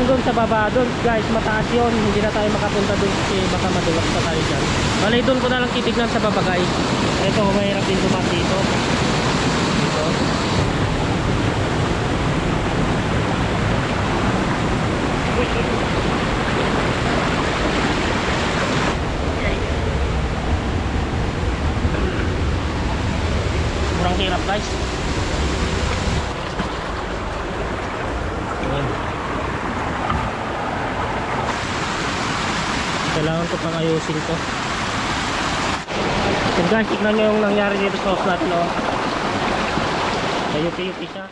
lang doon sa baba. Doon guys mataas yon hindi na tayo makapunta doon kasi baka madulas pa tayo dyan. Bali doon ko na lang titignan sa baba guys. Ito mahirap din dumas dito. Dito Kurang hirap guys Kailangan ko pang ayusin to. So guys, tignan nyo yung nangyari dito sa house natin oh. Ayupi-yupi siya.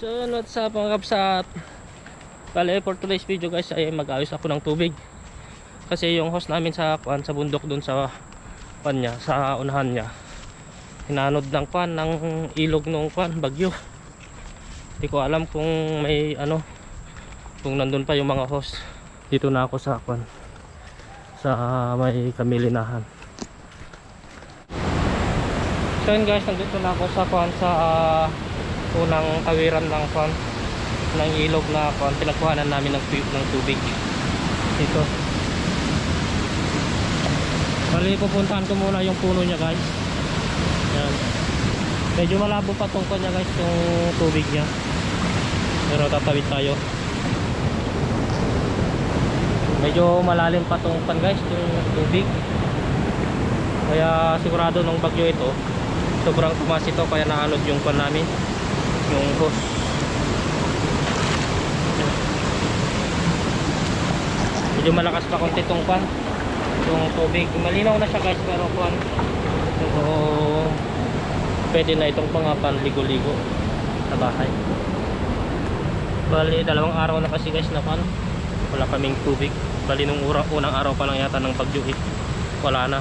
So what's up mga kapsat Bale, for today's video guys ay mag-ayos ako ng tubig. Kasi yung host namin sa kwan, sa bundok dun sa kwan niya, sa unahan niya Hinanod ng kwan, ng ilog nung kwan, bagyo Hindi ko alam kung may ano Kung nandun pa yung mga host. Dito na ako sa kwan Sa may kamilinahan. So yun guys, nandito na ako sa kwan sa ah, unang kawiran ng kwan ng ilog na kwan pinagkuhanan namin ng, tu- ng tubig. Dito. Bali pupuntahan ko muna yung puno niya guys. Yan medyo malabo pa tong kwan niya guys yung tubig niya pero tatawid tayo. Medyo malalim pa tong kwan guys yung tubig. Kaya sigurado nung bagyo ito sobrang tumas ito kaya naanod yung kwan namin yung hose. Medyo malakas pa konti itong kwan yung tubig. Malinaw na siya guys pero kwan so, pwede na itong pangapan ligo-ligo sa bahay bali dalawang araw na kasi guys na kwan wala kaming tubig bali nung ura, unang araw pa lang yata ng bagyo eh. wala na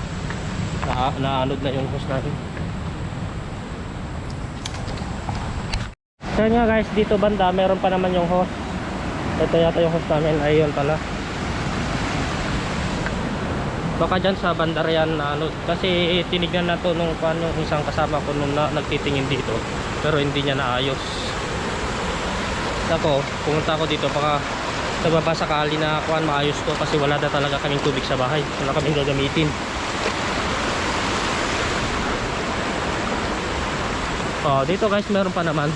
na naanod na yung hose natin Kaya nga guys, dito banda, meron pa naman yung hose. Ito yata yung hose namin, ayun pala. Baka dyan sa bandar yan, na ano, kasi tinignan na to nung yung isang kasama ko nung na, nagtitingin dito. Pero hindi niya naayos. Ako, pumunta ako dito, baka sa baba sakali na kwan maayos to kasi wala na talaga kaming tubig sa bahay. Wala kaming gagamitin. Oh, dito guys, meron pa naman.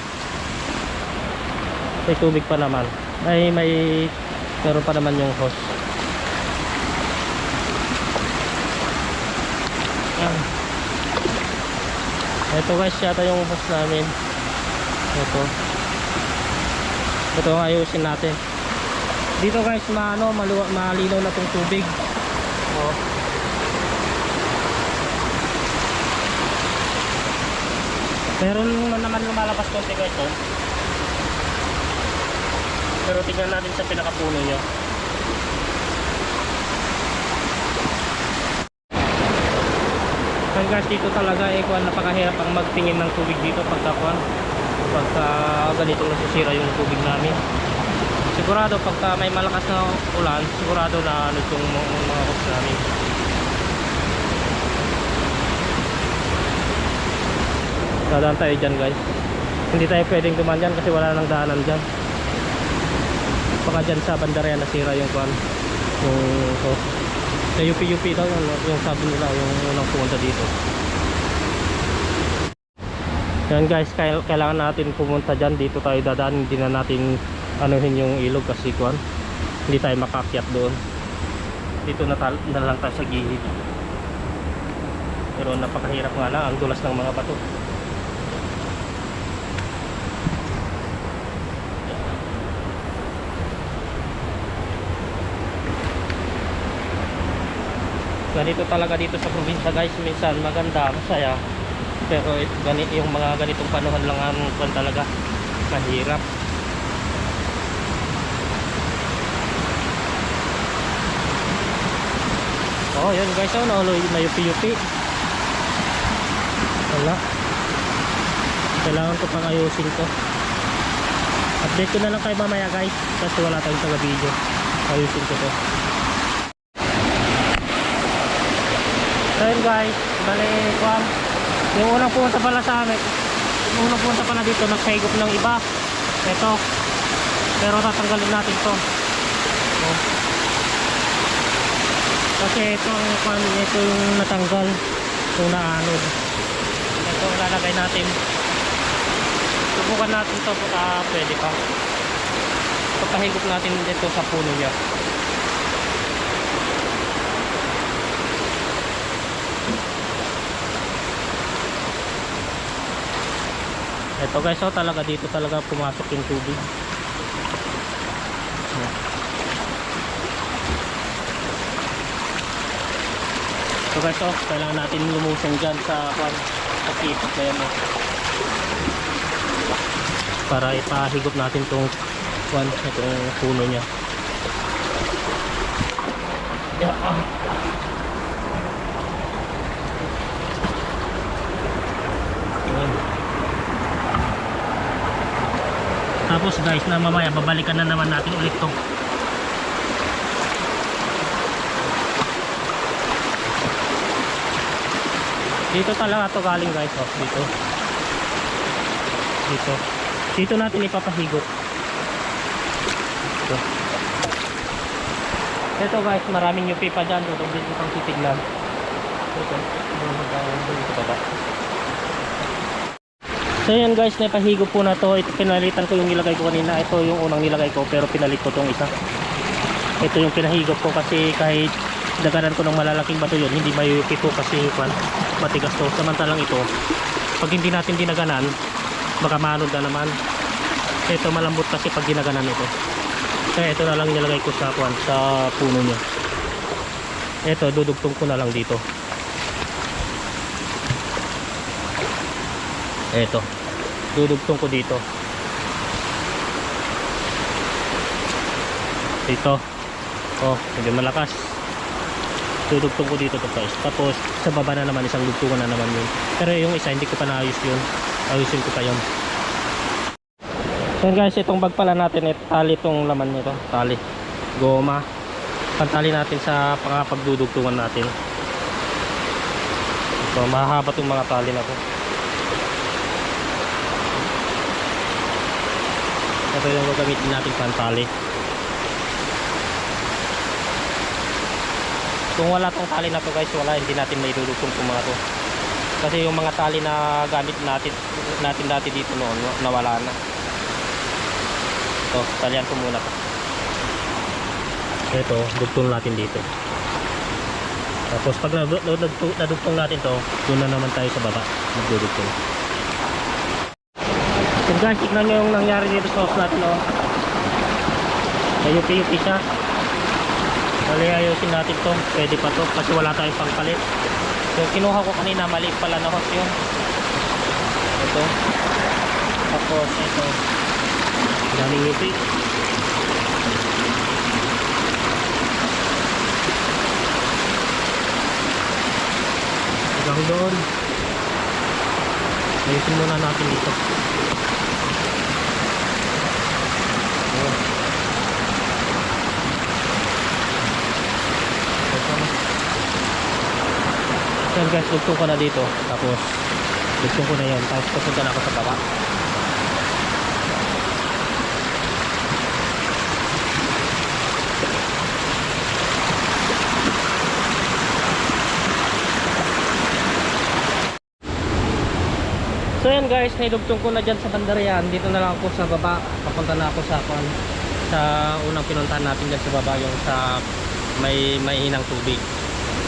May tubig pa naman. Ay may meron pa naman yung hose. Ito guys yata yung hose namin. Ito ito ang ayusin natin dito guys maano maluwa, malinaw na tong tubig oh. meron naman lumalabas konti guys oh. Pero tingnan natin sa pinakapuno niya. Guys dito talaga eh kuan napakahirap ang magtingin ng tubig dito pagka kuan pagka ganito nasisira yung tubig namin. Sigurado pagka may malakas na ulan, sigurado na ano yung mga, host namin. Dadaan tayo dyan guys. Hindi tayo pwedeng dumaan dyan kasi wala nang daanan dyan baka dyan sa bandarya nasira yung kwan yung hose sa UP-UP daw yung, yung sabi nila yung unang pumunta dito yan guys kail- kailangan natin pumunta dyan. Dito tayo dadaan. Hindi na natin anuhin yung ilog kasi kwan hindi tayo makakyat doon. Dito na, na lang tayo sa gilid. Pero napakahirap nga na ang dulas ng mga bato. Ganito talaga dito sa probinsya guys. Minsan maganda masaya pero gani, yung mga ganitong panuhan lang ang talaga mahirap. Oh yun guys oh nauloy na yupi-yupi. Wala. Kailangan ko pang ayusin to. Update ko na lang kayo mamaya guys kasi wala tayong taga video ayusin ko to. So guys, bali kwan. Yung unang pumunta pala sa amin, nung napunta pala dito, nagsahigop ng iba. Ito. Pero tatanggalin natin to. Oh. Kasi ito ang pan, ito yung natanggal. Itong naanod. Ito ang lalagay natin. Subukan natin to baka pwede pa. Papahigop natin dito sa puno niya. Ito guys, oh, talaga dito talaga pumasok yung tubig. Ito guys, oh, kailangan natin lumusong dyan sa kwan, sa kipot na yan. Oh. Para ipahigop natin tong kwan, itong puno niya. Tapos guys, na mamaya babalikan na naman natin ulit to. Dito talaga to galing guys, oh, dito. Dito. Dito natin ipapahigop. Ito. Ito guys, maraming UP pa dyan. Doon dito pang titignan. Ito. Dito pa ba? So yan guys, napahigop po na to. Ito pinalitan ko yung nilagay ko kanina. Ito yung unang nilagay ko pero pinalit ko tong isa. Ito yung pinahigop ko kasi kahit daganan ko ng malalaking bato yun, hindi mayupi po kasi kwan, matigas to. Samantalang ito, pag hindi natin dinaganan, baka manod na naman. Ito malambot kasi pag dinaganan ito. Kaya ito na lang nilagay ko sa kwan, sa puno niya. Ito, dudugtong ko na lang dito. Ito. Dudugtong ko dito. Dito. Oh, medyo malakas. Dudugtong ko dito to guys. Tapos sa baba na naman isang dugtungan na naman yun. Pero yung isa hindi ko pa naayos yun. Ayusin ko pa yun. So guys, itong bag pala natin, it, tali itong laman nito. Tali. Goma. Pantali natin sa pangapagdudugtungan natin. So mahaba itong mga tali na to. Ito yung gagamitin natin pantali. Kung wala tong tali na to guys, wala hindi natin may dudugtong itong mga to. Kasi yung mga tali na gamit natin natin dati dito noon, nawala na. Ito, talian ko muna to. Ito, dugtong natin dito. Tapos pag nadu- nadu- nadugtong natin to, doon na naman tayo sa baba. Magdudugtong. So guys, tignan nyo yung nangyari dito sa house natin oh. Ayupi-yupi siya. Bali ayusin natin to. Pwede pa to kasi wala tayong pangpalit. So kinuha ko kanina mali pala na host yun. Ito. Tapos ito. Daming yupi. Hanggang doon. Ayusin muna natin dito. Yun guys, dugtong ko na dito. Tapos, dugtong ko na yan. Tapos papunta na ako sa baba. So yan guys, naidugtong ko na dyan sa bandarian. Dito na lang ako sa baba. Papunta na ako sa kwan, sa unang pinuntahan natin dyan sa baba yung sa may hinang tubig.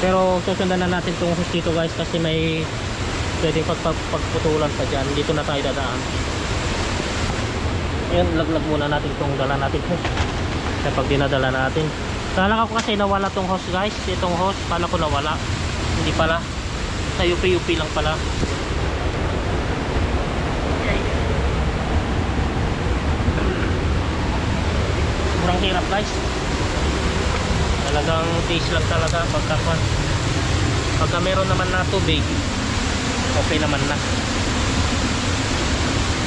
Pero susundan na natin itong hose dito guys kasi may pwedeng pagpag, pagputulan pa dyan. Dito na tayo dadaan. Yan, laglag muna natin itong dala natin hose. Kapag dinadala natin. Kala ko kasi nawala tong hose guys. Itong hose, pala ko nawala. Hindi pala. Sa UP-UP lang pala. Sobrang hirap guys. Talagang taste lang talaga pagka pagka meron naman na tubig okay naman na.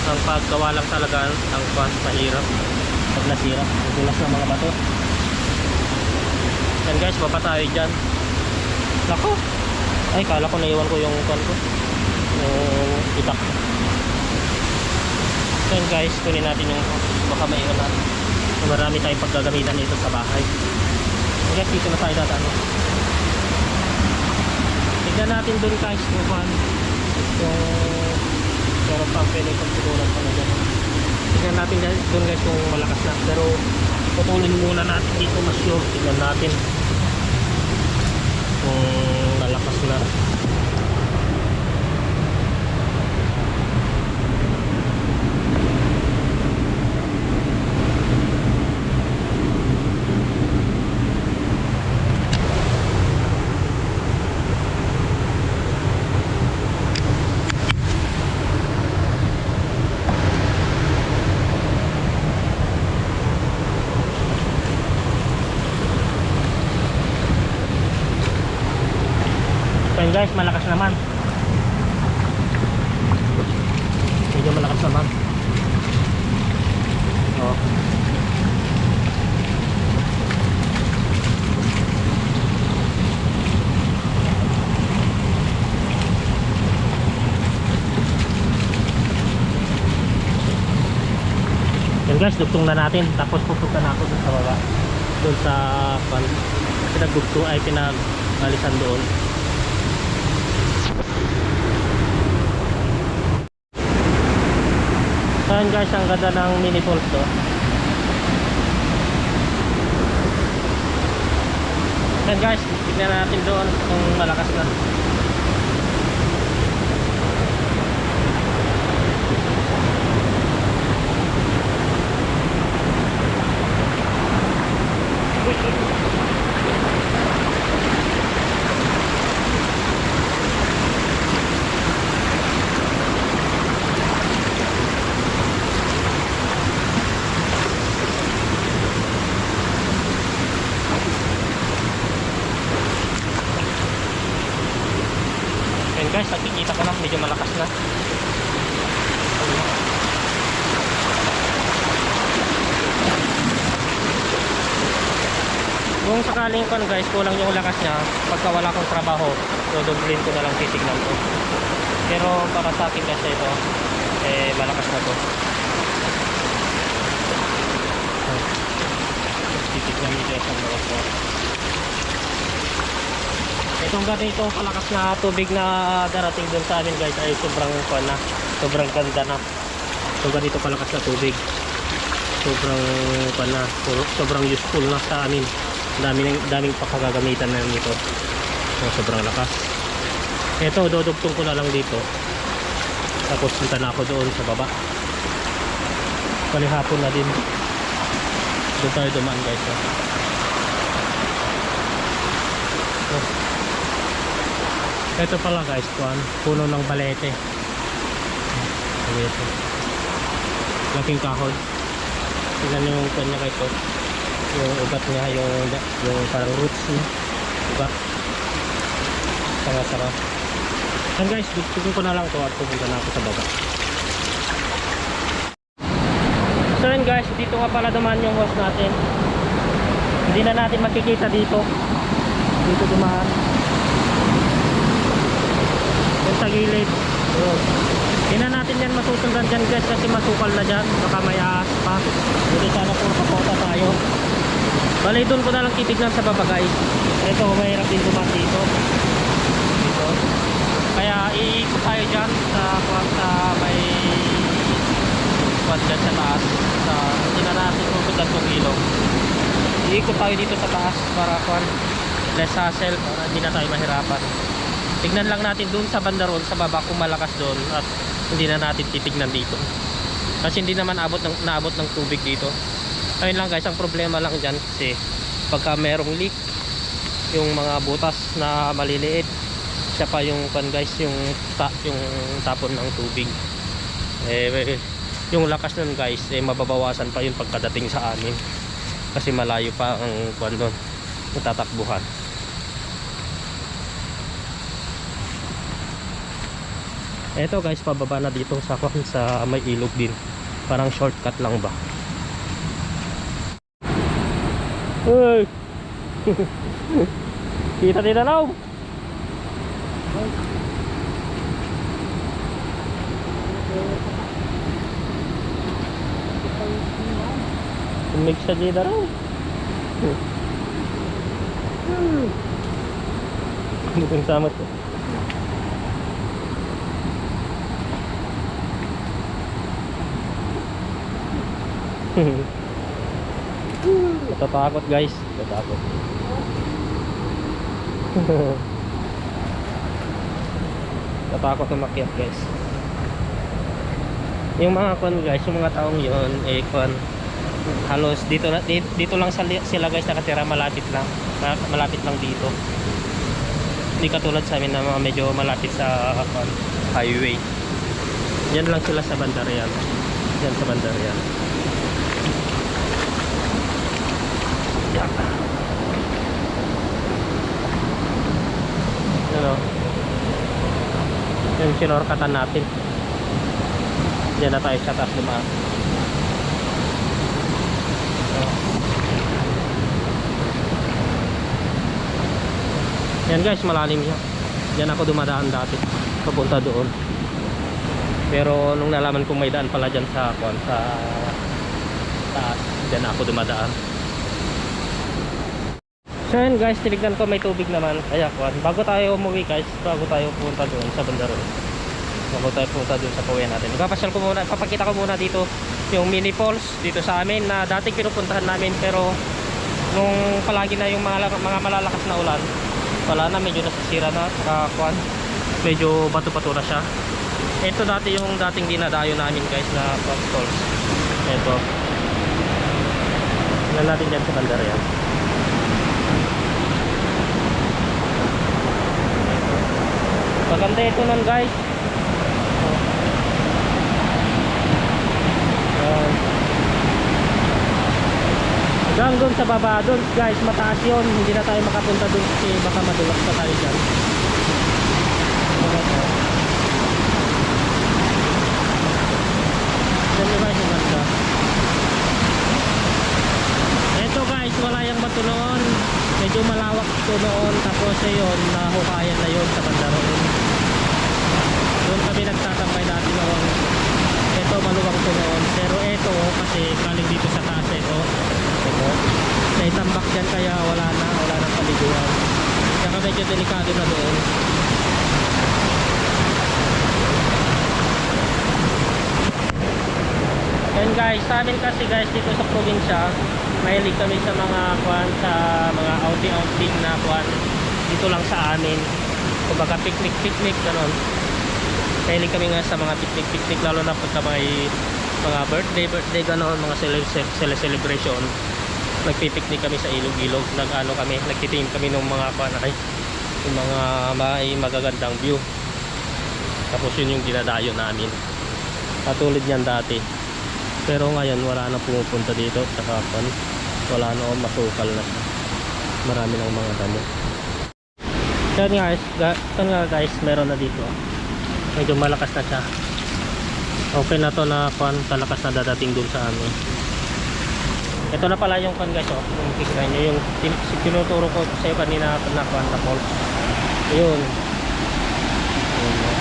Ang paggawa lang talaga ang kwan mahirap. Pag nasira magulas ng mga bato. Yan guys baba tayo dyan. Nako ay kala ko naiwan ko yung kwan ko. Yung itak. Yun guys, kunin natin yung baka maiwan natin. So, marami tayong paggagamitan dito sa bahay. Guys, dito na tayo dadaan. Tignan natin dun guys kung paano yung meron pang pwedeng pagsugulan pa na dyan. Tignan natin dun guys kung malakas na. Pero putulin muna natin dito mas sure. Tignan natin kung lalakas na. Guys, malakas naman. Medyo malakas naman. Oh. Yan guys, dugtong na natin. Tapos pupunta na ako dun sa baba. Doon sa pan pinagdugtong ay pinag-alisan doon. Yun guys, ang ganda ng mini falls to. Yan guys, tignan natin doon kung malakas na. Yan guys, nakikita ko na medyo malakas na. Kung sakaling kon guys, kulang yung lakas niya, pagka wala akong trabaho, dodoblin ko na lang titignan ko. Pero para sa akin kasi ito, eh malakas na to. Titignan nito isang mga ko. Itong ganito kalakas na tubig na darating dun sa amin guys ay sobrang kuwan na, sobrang ganda na. So ganito kalakas na tubig. Sobrang kuwan na, so- sobrang useful na sa amin. Dami daming pakagagamitan na nito. So, sobrang lakas. Ito, dodugtong ko na lang dito. Tapos punta na ako doon sa baba. Palihapon na din. Doon tayo dumaan guys. oh. Oh. Ito pala guys, kuan, puno ng balete. Balete. Laking kahoy. Tingnan nyo yung kanya kay to. Yung ugat niya, yung, yung parang roots niya. Ugat. Sanga-sanga. Yan guys, dugtugin ko na lang to at pupunta na ako sa baba. So yun guys, dito nga pala dumaan yung host natin. Hindi na natin makikita dito. Dito dumaan. Yung sa gilid. Yun. Hindi na natin yan masusundan dyan guys kasi masukal na dyan. Baka may ahas pa. Hindi sana puro kapota tayo. Bali doon ko na lang titignan sa baba guys. Ito mahirap din dumaan dito. Dito. Kaya iikot tayo dyan sa, sa may kwan dyan sa taas. Sa, hindi na natin pupuntan tong ilog. Iikot tayo dito sa taas para kwan less hassle para hindi na tayo mahirapan. Tignan lang natin doon sa banda roon sa baba kung malakas doon at hindi na natin titignan dito. Kasi hindi naman abot ng naabot ng tubig dito. Ayun lang guys, ang problema lang diyan kasi pagka merong leak yung mga butas na maliliit siya pa yung pan guys yung ta yung tapon ng tubig. Eh yung lakas nun guys eh mababawasan pa yun pagkadating sa amin kasi malayo pa ang kwan yung tatakbuhan. Eto guys, pababa na dito sa kwan sa may ilog din. Parang shortcut lang ba? Uy! Kita din na Lamig sa Jeddah raw. Ano pang sama? Natatakot guys. Natatakot. Natatakot umakyat guys. Yung mga kon guys, yung mga taong yon eh kon halos dito na dito, lang sila guys nakatira malapit lang. Ma- Malapit lang dito. Hindi katulad sa amin na mga medyo malapit sa highway. Yan lang sila sa Bandarean. Yan sa Bandarean. Yan. Ano? Yung sinorkatan natin. Diyan na tayo sa taas dumaan. Yan guys, malalim siya. Diyan ako dumadaan dati. Papunta doon. Pero nung nalaman kong may daan pala dyan sa kwan, sa taas, diyan ako dumadaan. So yun guys, tinignan ko may tubig naman. Kaya kwan, bago tayo umuwi guys, bago tayo punta doon sa Bandaro. Bago tayo punta doon sa pauwi natin. Ipapasyal ko muna, papakita ko muna dito yung mini falls dito sa amin na dating pinupuntahan namin pero nung palagi na yung mga, mga malalakas na ulan wala na medyo nasisira na saka kwan medyo bato-bato na siya ito dati yung dating dinadayo namin guys na Falls ito tingnan natin dyan sa bandara yan maganda ito nun guys. Hanggang doon sa baba, doon guys, mataas yun. Hindi na tayo makapunta doon kasi baka madulak pa tayo dyan. Yan yung guys, yung ganda. Ito guys, wala yung bato noon. Medyo malawak ito noon. Tapos ayun, nahukayan na yun sa bandaroon. Doon kami nagtatambay dati noon. Ito maluwang to noon. Pero ito kasi galing dito sa taas ito. Ito. Naitambak dyan kaya wala na. Wala nang paliguan. Kaya medyo delikado na doon. And guys, sa amin kasi guys dito sa probinsya, mahilig kami sa mga kwan sa mga outing-outing na kwan dito lang sa amin. Kumbaga picnic-picnic ganon. Mahilig kami nga sa mga picnic-picnic lalo na pagka may mga birthday, birthday ganon, mga cele- cele- celebration. Nagpipiknik kami sa ilog-ilog, nag-ano kami, nagtitingin kami ng mga kwan ay yung mga may magagandang view. Tapos yun yung dinadayo namin. Katulad niyan dati. Pero ngayon wala na pumupunta dito sa Kapan. Wala na o masukal na. Marami ng mga damo. Yan guys, ga- yan nga guys, meron na dito. Medyo malakas na siya. Okay na to na pan, kalakas na dadating dun sa amin. Ito na pala yung pan guys, oh. Yung kikita nyo, yung tin- tinuturo ko sa iyo kanina na pan na falls. Ayun. Ayun, oh.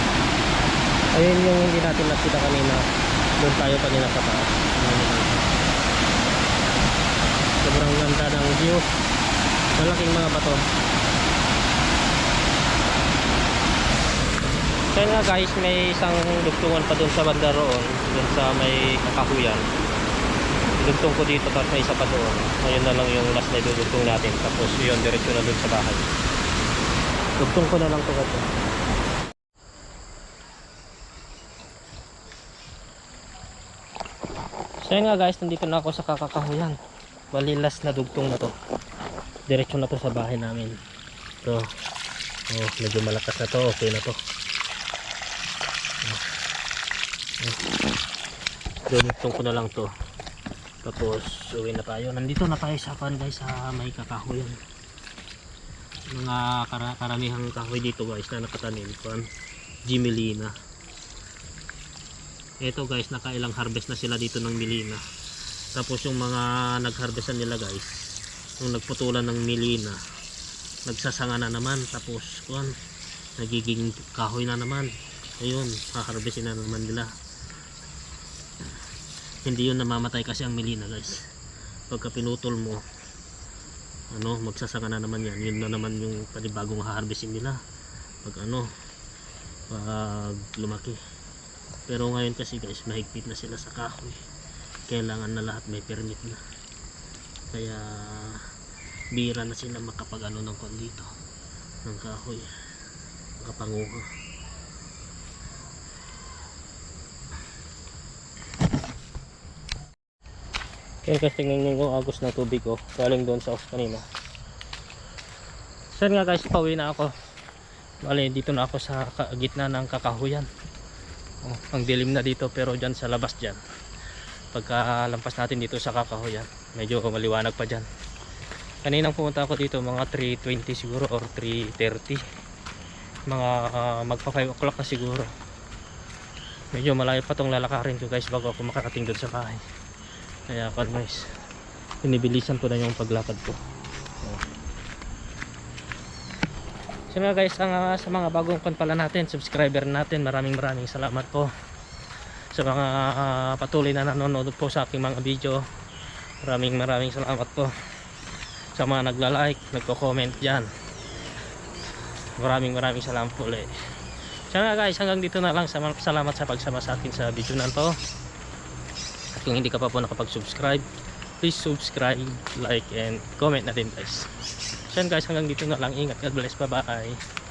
Ayun yung hindi natin nakita kanina. Doon tayo kanina sa taas. Sobrang ganda ng view. Malaking mga bato. Kaya nga guys, may isang dugtungan pa doon sa banda roon. Doon sa may kakahuyan. Dugtong ko dito tapos may isa pa doon. Ngayon na lang yung last na idudugtong natin. Tapos yun, diretso na doon sa bahay. Dugtong ko na lang to kasi. So yun nga guys, nandito na ako sa kakakahuyan. Bali last na dugtong na to. Diretso na to sa bahay namin. To. Oh, medyo malakas na to. Okay na to. Oh. Dugtong ko na lang to. Tapos uwi na tayo. Nandito na tayo sa pan guys sa may kakahuyan. Mga kara karamihang kahoy dito guys na nakatanim. Pan. Jimelina. Ito guys, nakailang harvest na sila dito ng milina. Tapos yung mga nagharvestan nila guys, yung nagputulan ng milina, nagsasanga na naman. Tapos kuan, nagiging kahoy na naman. Ayun, haharvestin na naman nila. Hindi yun namamatay kasi ang milina guys. pagka pinutol mo ano magsasaka na naman yan. Yun na naman yung panibagong harvestin nila. Pag ano pag lumaki. Pero ngayon kasi guys mahigpit na sila sa kahoy. Kailangan na lahat may permit na. Kaya bira na sila makapag ano ng kwan dito ng kahoy. Makapanguha kaya guys tingnan nyo yung agos ng tubig ko galing doon sa off kanina. Saan nga guys pauwi na ako. Bali dito na ako sa gitna ng kakahuyan. Oh, ang dilim na dito pero dyan sa labas dyan. Pagka lampas natin dito sa kakahuyan medyo maliwanag pa dyan. Kaninang pumunta ako dito mga 3.20 siguro or 3.30 mga ah, magpa 5 o'clock na siguro. Medyo malayo pa tong lalakarin ko guys bago ako makarating doon sa bahay kaya guys pinibilisan ko na yung paglakad ko. So nga guys ang, ah, sa mga bagong kan pala natin subscriber natin maraming maraming salamat po. Sa mga ah, patuloy na nanonood po sa aking mga video maraming maraming salamat po. Sa mga nagla-like nagko-comment dyan maraming maraming salamat po ulit. So nga guys hanggang dito na lang. Salamat sa pagsama sa akin sa video na to kung hindi ka pa po nakapag-subscribe please subscribe like and comment na din guys. So guys. Hanggang dito na lang. Ingat. God bless. Bye bye